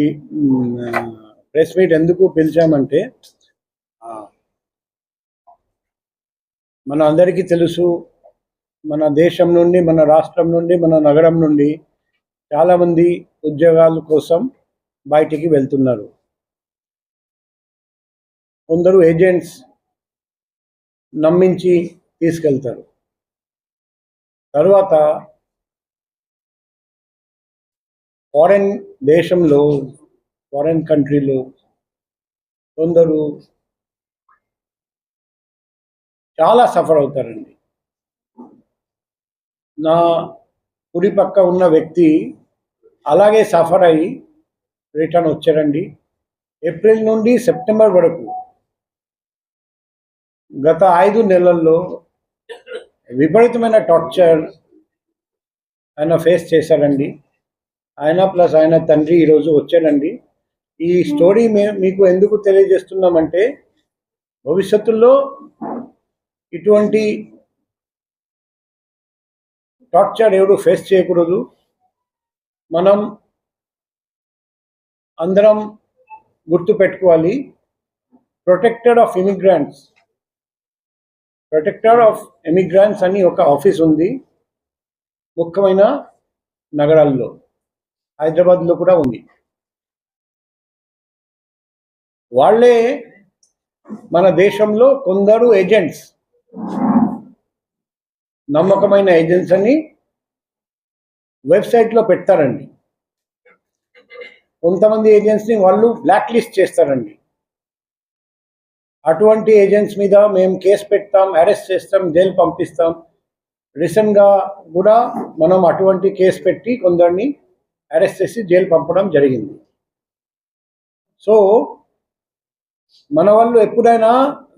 ఈ press meet ఎందుకు పిలిచామంటే మన అందరికీ తెలుసు మన దేశం నుండి మన రాష్ట్రం నుండి మన నగరం నుండి చాలామంది ఉద్యోగాల కోసం బయటికి వెళ్తున్నారు. కొందరు ఏజెంట్స్ నమ్మించి తీసుకెళ్తారు. తర్వాత ఫారెన్ దేశంలో ఫారెన్ కంట్రీలో కొందరు చాలా సఫర్ అవుతారండి. నా కుడి పక్క ఉన్న వ్యక్తి అలాగే సఫర్ అయ్యి రిటర్న్ వచ్చారండి. ఏప్రిల్ నుండి సెప్టెంబర్ వరకు గత ఐదు నెలల్లో విపరీతమైన టార్చర్ ఆయన ఫేస్ చేశారండి. ఆయన ప్లస్ ఆయన తండ్రి ఈరోజు వచ్చాడండి. ఈ స్టోరీ మే మీకు ఎందుకు తెలియజేస్తున్నామంటే భవిష్యత్తులో ఇటువంటి టార్చర్ ఎవరు ఫేస్ చేయకూడదు. మనం అందరం గుర్తుపెట్టుకోవాలి protected of immigrants. Protector of emigrants అని ఒక ఆఫీస్ ఉంది. ముఖ్యమైన నగరాల్లో. హైదరాబాద్లో కూడా ఉంది. వాళ్ళే మన దేశంలో కొందరు ఏజెంట్స్. నమ్మకమైన ఏజెంట్స్ అని వెబ్సైట్లో పెడతారండి. కొంతమంది ఏజెంట్స్ని వాళ్ళు బ్లాక్ లిస్ట్ చేస్తారండి. అటువంటి ఏజెంట్స్ మీద మేము కేసు పెడతాం అరెస్ట్ చేస్తాం జైలు పంపిస్తాం. రీసెంట్గా కూడా మనం అటువంటి కేసు పెట్టి కొందరిని అరెస్ట్ చేసి జైలు పంపడం జరిగింది. సో మన వాళ్ళు ఎప్పుడైనా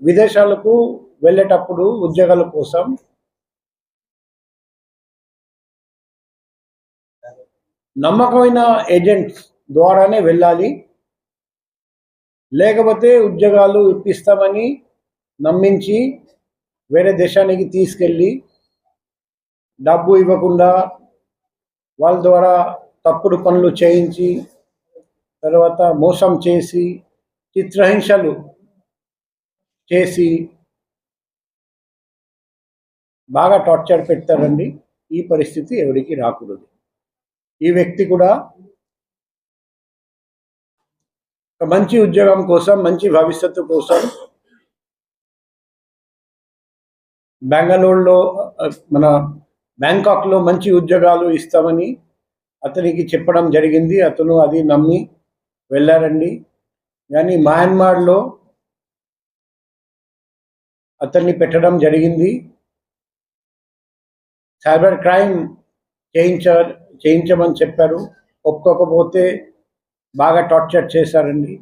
విదేశాలకు వెళ్ళేటప్పుడు ఉద్యోగాల కోసం నమ్మకమైన ఏజెంట్స్ ద్వారానే వెళ్ళాలి. లేకపోతే ఉద్యోగాలు ఇప్పిస్తామని నమ్మించి వేరే దేశానికి తీసుకెళ్ళి డబ్బు ఇవ్వకుండా వాళ్ళ ద్వారా తప్పుడు పనులు చేయించి తర్వాత మోసం చేసి చిత్రహింసలు చేసి బాగా టార్చర్ పెడతారండి. ఈ పరిస్థితి ఎవరికి రాకూడదు. ఈ వ్యక్తి కూడా ఒక మంచి ఉద్యోగం కోసం మంచి భవిష్యత్తు కోసం బెంగళూరులో మన బ్యాంకాక్లో మంచి ఉద్యోగాలు ఇస్తామని అతనికి చెప్పడం జరిగింది. అతను అది నమ్మి వెళ్ళారండి. కానీ మయన్మార్లో అతన్ని పెట్టడం జరిగింది. సైబర్ క్రైమ్ చేయించ చేయించమని చెప్పారు. ఒప్పుకోకపోతే బాగా టార్చర్ చేశారండి.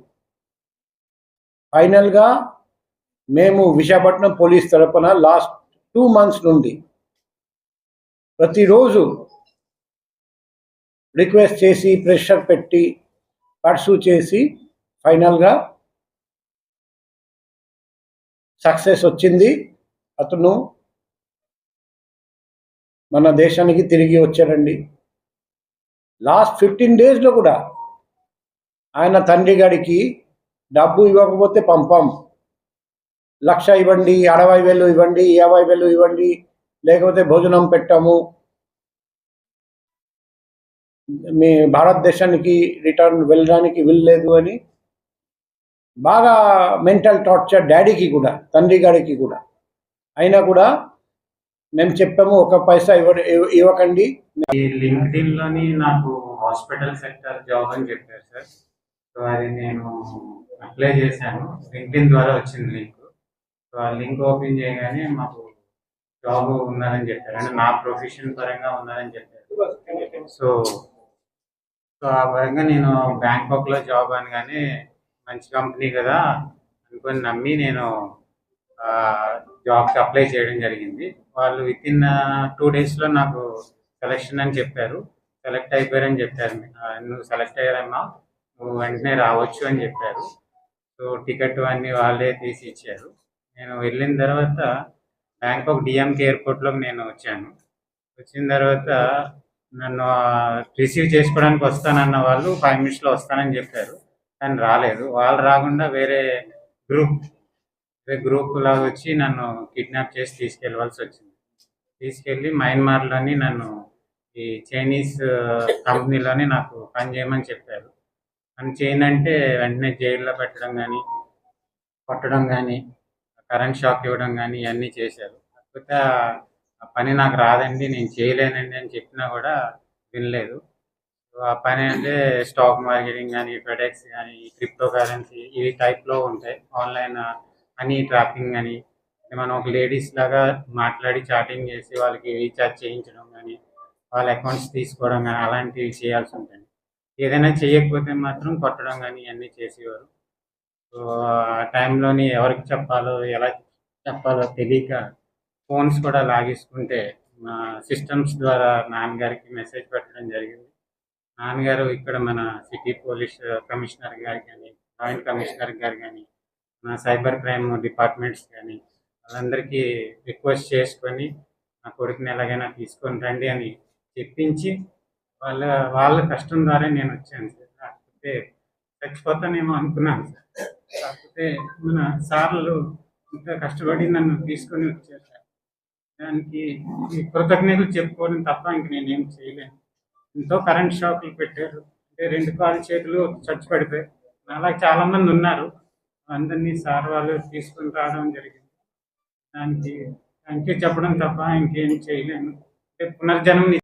ఫైనల్గా మేము విశాఖపట్నం పోలీస్ తరపున లాస్ట్ టూ మంత్స్ నుండి ప్రతిరోజు రిక్వెస్ట్ చేసి ప్రెషర్ పెట్టి పర్సూ చేసి ఫైనల్గా సక్సెస్ వచ్చింది. అతను మన దేశానికి తిరిగి వచ్చారండి లాస్ట్ ఫిఫ్టీన్ డేస్లో కూడా ఆయన తండ్రి గారికి డబ్బు ఇవ్వకపోతే పంపం. లక్ష ఇవ్వండి అరవై వేలు ఇవ్వండి యాభై వేలు ఇవ్వండి లేకపోతే భోజనం పెట్టాము. మీ భారతదేశానికి రిటర్న్ వెళ్ళడానికి వీల్లేదు అని బాగా మెంటల్ టార్చర్ డాడీకి కూడా తండ్రి గారికి కూడా. అయినా కూడా మేము చెప్పాము ఒక పైసా ఇవ్వ ఇవ్వకండి. ఈ నాకు హాస్పిటల్ సెక్టర్ జాబ్ అని చెప్పారు సార్. సో అది నేను అప్లై చేశాను. లింక్డ్ఇన్ ద్వారా వచ్చింది లింక్ సో ఆ లింక్ ఓపెన్ చేయగానే మాకు జాబ్ ఉన్నదని చెప్పారు. అంటే నా ప్రొఫెషన్ పరంగా ఉన్నదని చెప్పారు. సో సో ఆ పరంగా నేను బ్యాంకాక్లో జాబ్ అనగానే మంచి కంపెనీ కదా అనుకొని నమ్మి నేను జాబ్కి అప్లై చేయడం జరిగింది. వాళ్ళు విత్ ఇన్ టూ డేస్లో నాకు సెలెక్షన్ అని చెప్పారు. సెలెక్ట్ అయిపోయారని చెప్పారు. నువ్వు సెలెక్ట్ అయ్యారమ్మా నువ్వు వెంటనే రావచ్చు అని చెప్పారు. సో టికెట్ అన్నీ వాళ్ళే తీసి ఇచ్చారు. నేను వెళ్ళిన తర్వాత బ్యాంకాక్ డిఎంకే ఎయిర్పోర్ట్లోకి నేను వచ్చాను. వచ్చిన తర్వాత నన్ను రిసీవ్ చేసుకోవడానికి వస్తానన్న వాళ్ళు ఫైవ్ మినిట్స్లో వస్తానని చెప్పారు. కానీ రాలేదు. వాళ్ళు రాకుండా వేరే గ్రూప్ వేరే గ్రూప్ లాగా వచ్చి నన్ను కిడ్నాప్ చేసి తీసుకెళ్ళవలసి వచ్చింది. తీసుకెళ్ళి మయన్మార్లోని నన్ను ఈ చైనీస్ కంపెనీలోని నాకు పని చేయమని చెప్పారు. పని చేయనంటే వెంటనే జైల్లో పెట్టడం కానీ కొట్టడం కానీ కరెంట్ షాక్ ఇవ్వడం కానీ ఇవన్నీ చేశారు. కాకపోతే పని నాకు రాదండి నేను చేయలేనండి అని చెప్పినా కూడా వినలేదు. ఆ పని అంటే స్టాక్ మార్కెటింగ్ కానీ ప్రొడక్ట్స్ కానీ క్రిప్టో కరెన్సీ ఇవి టైప్లో ఉంటాయి. ఆన్లైన్ మనీ ట్రాపింగ్ అని మనం ఒక లేడీస్ లాగా మాట్లాడి చాటింగ్ చేసి వాళ్ళకి రీఛార్జ్ చేయించడం కానీ వాళ్ళ అకౌంట్స్ తీసుకోవడం కానీ అలాంటివి చేయాల్సి ఉంటుంది. ఏదైనా చేయకపోతే మాత్రం కొట్టడం కానీ ఇవన్నీ చేసేవారు. సో ఆ టైంలోని ఎవరికి చెప్పాలో ఎలా చెప్పాలో తెలియక ఫోన్స్ కూడా లాగేసుకుంటే మా సిస్టమ్స్ ద్వారా నాన్నగారికి మెసేజ్ పెట్టడం జరిగింది. నాన్నగారు ఇక్కడ మన సిటీ పోలీస్ కమిషనర్ గారు కానీ జాయింట్ కమిషనర్ గారు కానీ మన సైబర్ క్రైమ్ డిపార్ట్మెంట్స్ కానీ వాళ్ళందరికీ రిక్వెస్ట్ చేసుకొని నా కొడుకుని ఎలాగైనా తీసుకొని రండి అని చెప్పించి వాళ్ళ వాళ్ళ కష్టం ద్వారా నేను వచ్చాను సార్. కాకపోతే చచ్చిపోతానేమో అనుకున్నాను సార్. కాకపోతే మన సార్లు ఇంకా కష్టపడి నన్ను తీసుకొని వచ్చారు. దానికి కృతజ్ఞతలు చెప్పుకోవడం తప్ప ఇంక నేనేం చేయలేను. ఎంతో కరెంట్ షాకులు పెట్టారు. అంటే రెండు కాలు చేతులు చచ్చి పడిపోయి అలా చాలా మంది ఉన్నారు. అందరినీ సార్ వాళ్ళు తీసుకొని రావడం జరిగింది. దానికి థ్యాంక్ యూ చెప్పడం తప్ప ఇంకేం చేయలేను. అంటే పునర్జన్మ